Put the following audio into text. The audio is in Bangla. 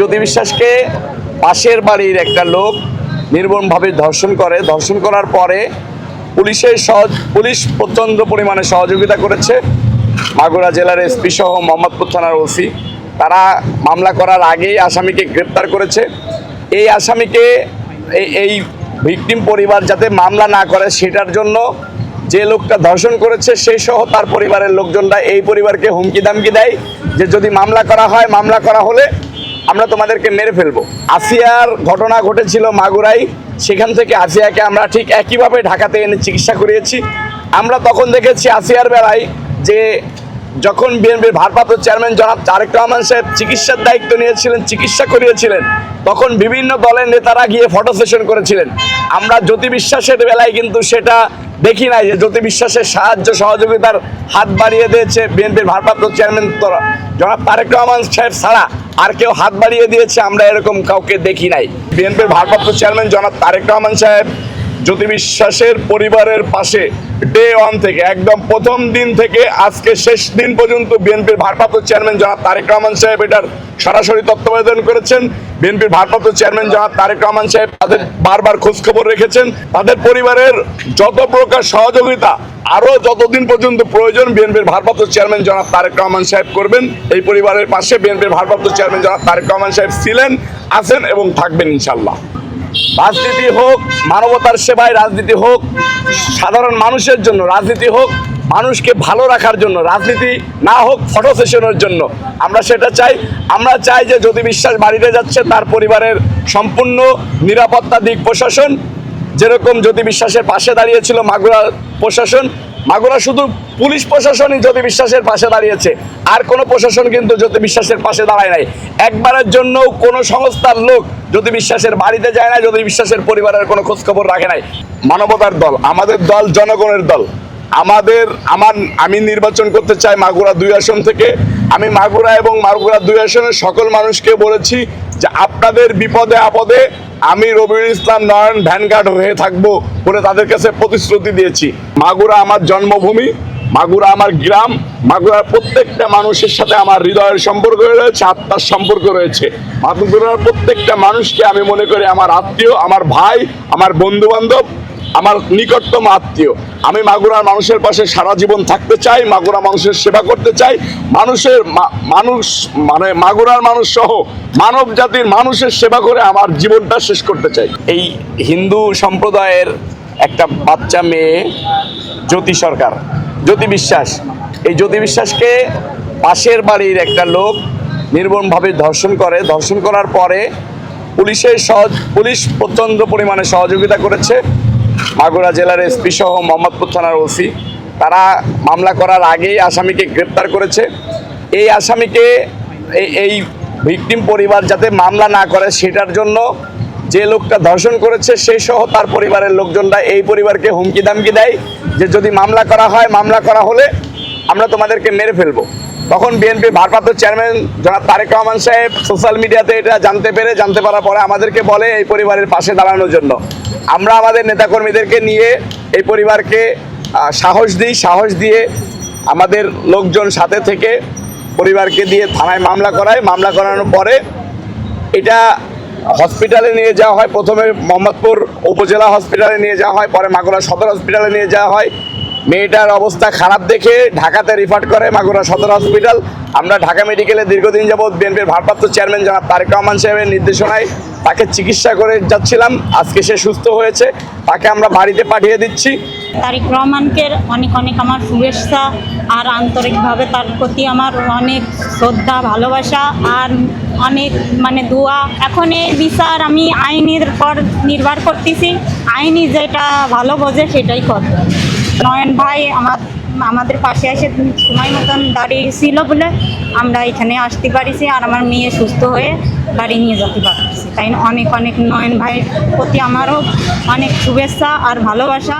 জ্যোতি বিশ্বাসকে পাশের বাড়ির একটা লোক নির্মমভাবে ধর্ষণ করে। ধর্ষণ করার পরে পুলিশের সহজ পুলিশ প্রচণ্ড পরিমাণে সহযোগিতা করেছে। মাগুরা জেলার এসপি সহ মোহাম্মদপুর থানার ওসি। তারা মামলা করার আগেই আসামিকে গ্রেপ্তার করেছে। এই আসামিকে এই- ভিকটিম পরিবার যাতে মামলা না করে সেটার জন্য যে লোকটা ধর্ষণ করেছে সেই সহ তার পরিবারের লোকজনরা এই পরিবারকে হুমকি দামকি দেয় যে যদি মামলা করা হয়, মামলা করা হলে আমরা তোমাদেরকে মেরে ফেলব। আসিয়ার ঘটনা ঘটেছিল মাগুরাই। সেখান থেকে আসিয়াকে আমরা ঠিক একইভাবে ঢাকাতে এনে চিকিৎসা করিয়েছি। আমরা তখন দেখেছি আসিয়ার বেলায় যে যখন বিএনপির ভারপ্রাপ্ত চেয়ারম্যান জনাব তারেক রহমান সাহেব চিকিৎসার দায়িত্ব নিয়েছিলেন, চিকিৎসা করিয়েছিলেন, তখন বিভিন্ন দলের নেতারা গিয়ে ফটো সেশন করেছিলেন। আমরা জ্যোতি বিশ্বাসের বেলায় কিন্তু সেটা দেখি নাই যে জ্যোতি বিশ্বাসের সাহায্য, সহযোগিতার হাত বাড়িয়ে দিয়েছে বিএনপির ভারপ্রাপ্ত চেয়ারম্যান জনাব তারেক রহমান সাহেব ছাড়া। আর কেউ হাত বাড়িয়ে দিয়েছে, আমরা এরকম কাউকে দেখি নাই। বিএনপির ভারপ্রাপ্ত চেয়ারম্যান জনাব তারেক রহমান সাহেব জ্যোতি বিশ্বাসের পরিবারের পাশে ডে ওয়ান থেকে, একদম প্রথম দিন থেকে আজকে শেষ দিন পর্যন্ত বিএনপির ভারপ্রাপ্ত চেয়ারম্যান জনাব তারেক রহমান সাহেব এটার সরাসরি তত্ত্বাবধান করেছেন। বিএনপির ভারপ্রাপ্ত চেয়ারম্যান জনাব তারেক রহমান সাহেব তাদের বারবার খোঁজখবর রেখেছেন। তাদের পরিবারের যত প্রকার সহযোগিতা, আরও যতদিন পর্যন্ত প্রয়োজন বিএনপির ভারপ্রাপ্ত চেয়ারম্যান জনাব তারেক রহমান সাহেব করবেন, এই পরিবারের পাশে বিএনপির ভারপ্রাপ্ত চেয়ারম্যান জনাব তারেক রহমান সাহেব ছিলেন, আছেন এবং থাকবেন ইনশাল্লাহ রাজনীতি হোক, মানবতার সেবায় রাজনীতি হোক, সাধারণ মানুষের জন্য রাজনীতি হোক, মানুষকে ভালো রাখার জন্য, রাজনীতি না হোক, ফটো সেশনের জন্য। আমরা সেটা চাই। আমরা চাই যে যদি বিশ্বাস বাড়িতে যাচ্ছে, তার পরিবারের সম্পূর্ণ নিরাপত্তা দিক প্রশাসন। যেরকম যদি বিশ্বাসের পাশে দাঁড়িয়েছিল মাগুরা প্রশাসন মাগুরা শুধু পুলিশ প্রশাসনই জ্যোতি বিশ্বাসের পাশে দাঁড়িয়েছে, আর কোনো প্রশাসন কিন্তু জ্যোতি বিশ্বাসের পাশে দাঁড়ায় নাই। একবারের জন্য কোনো সংস্থার লোক জ্যোতি বিশ্বাসের বাড়িতে যায় না জ্যোতি বিশ্বাসের পরিবারের কোনো খোঁজখবর রাখে নাই। মানবতার দল, আমাদের দল জনগণের দল। আমাদের, আমার, আমি নির্বাচন করতে চাই মাগুরা দুই আসন থেকে। আমি মাগুরা এবং মাগুরা দুই আসনের সকল মানুষকে বলেছি যে আপনাদের বিপদে আপদে আমি রবিউল ইসলাম নয়ন ভ্যানগার্ড হয়ে থাকব বলে তাদের কাছে প্রতিশ্রুতি দিয়েছি। মাগুরা আমার জন্মভূমি, মাগুরা আমার গ্রাম মাগুরার প্রত্যেকটা মানুষের সাথে আমার হৃদয়ের সম্পর্ক রয়েছে, আত্মার সম্পর্ক রয়েছে। মাগুরার প্রত্যেকটা মানুষকে আমি মনে করি আমার আত্মীয়, আমার ভাই, আমার বন্ধু বান্ধব আমার নিকটতম আত্মীয়। আমি মাগুরার মানুষের পাশে সারা জীবন থাকতে চাই, মাগুরা মানুষের সেবা করতে চাই। মানুষের মানুষ মানে মাগুরার মানুষ সহ মানব জাতির মানুষের সেবা করে আমার জীবনটা শেষ করতে চাই। এই হিন্দু সম্প্রদায়ের একটা বাচ্চা মেয়ে জ্যোতি সরকার, জ্যোতি বিশ্বাস। এই জ্যোতি বিশ্বাসকে পাশের বাড়ির একটা লোক নির্মমভাবে ধর্ষণ করে। ধর্ষণ করার পরে পুলিশের সহজ পুলিশ প্রচণ্ড পরিমাণে সহযোগিতা করেছে। মাগুরা জেলার এসপি সহ মোহাম্মদপুর থানার ওসি। তারা মামলা করার আগেই আসামিকে গ্রেপ্তার করেছে। এই আসামিকে এই- ভিকটিম পরিবার যাতে মামলা না করে সেটার জন্য যে লোকটা ধর্ষণ করেছে সেই সহ তার পরিবারের লোকজনরা এই পরিবারকে হুমকি দামকি দেয় যে যদি মামলা করা হয়, মামলা করা হলে আমরা তোমাদেরকে মেরে ফেলব। তখন বিএনপির ভারপ্রাপ্ত চেয়ারম্যান জনাব তারেক রহমান সাহেব সোশ্যাল মিডিয়াতে এটা জানতে পেরে, জানতে পারার পরে আমাদেরকে বলে এই পরিবারের পাশে দাঁড়ানোর জন্য। আমরা আমাদের নেতাকর্মীদেরকে নিয়ে এই পরিবারকে সাহস দিই, সাহস দিয়ে আমাদের লোকজন সাথে থেকে পরিবারকে দিয়ে থানায় মামলা করায়। মামলা করানোর পরে এটা হসপিটালে নিয়ে যাওয়া হয়। প্রথমে মোহাম্মদপুর উপজেলা হসপিটালে নিয়ে যাওয়া হয়, পরে মাগুরা সদর হসপিটালে নিয়ে যাওয়া হয়। মেয়েটার অবস্থা খারাপ দেখে ঢাকাতে রিফার করে মাগুরা সদর হসপিটাল আমরা ঢাকা মেডিকেলে দীর্ঘদিন যাবৎ বিএনপির ভারপ্রাপ্ত চেয়ারম্যান জনাব তারেক রহমান সাহেবের নির্দেশনায় তাকে চিকিৎসা করে যাচ্ছিলাম। আজকে সে সুস্থ হয়েছে, তাকে আমরা বাড়িতে পাঠিয়ে দিচ্ছি। তারিক রহমানকে অনেক অনেক আমার শুভেচ্ছা আর আন্তরিকভাবে তার প্রতি আমার অনেক শ্রদ্ধা, ভালোবাসা আর অনেক মানে দোয়া। এখন এই বিচার আমি আইনের পর নির্ভর করতেছি। আইনি যেটা ভালো বোঝে সেটাই করবে। নয়ন ভাই আমার, আমাদের পাশে এসে সময় মতন দাঁড়িয়েছিল বলে আমরা এখানে আসতে পারিছি আর আমার মেয়ে সুস্থ হয়ে বাড়ি নিয়ে যেতে পারছি তাই অনেক অনেক নয়ন ভাইয়ের প্রতি আমারও অনেক শুভেচ্ছা আর ভালোবাসা।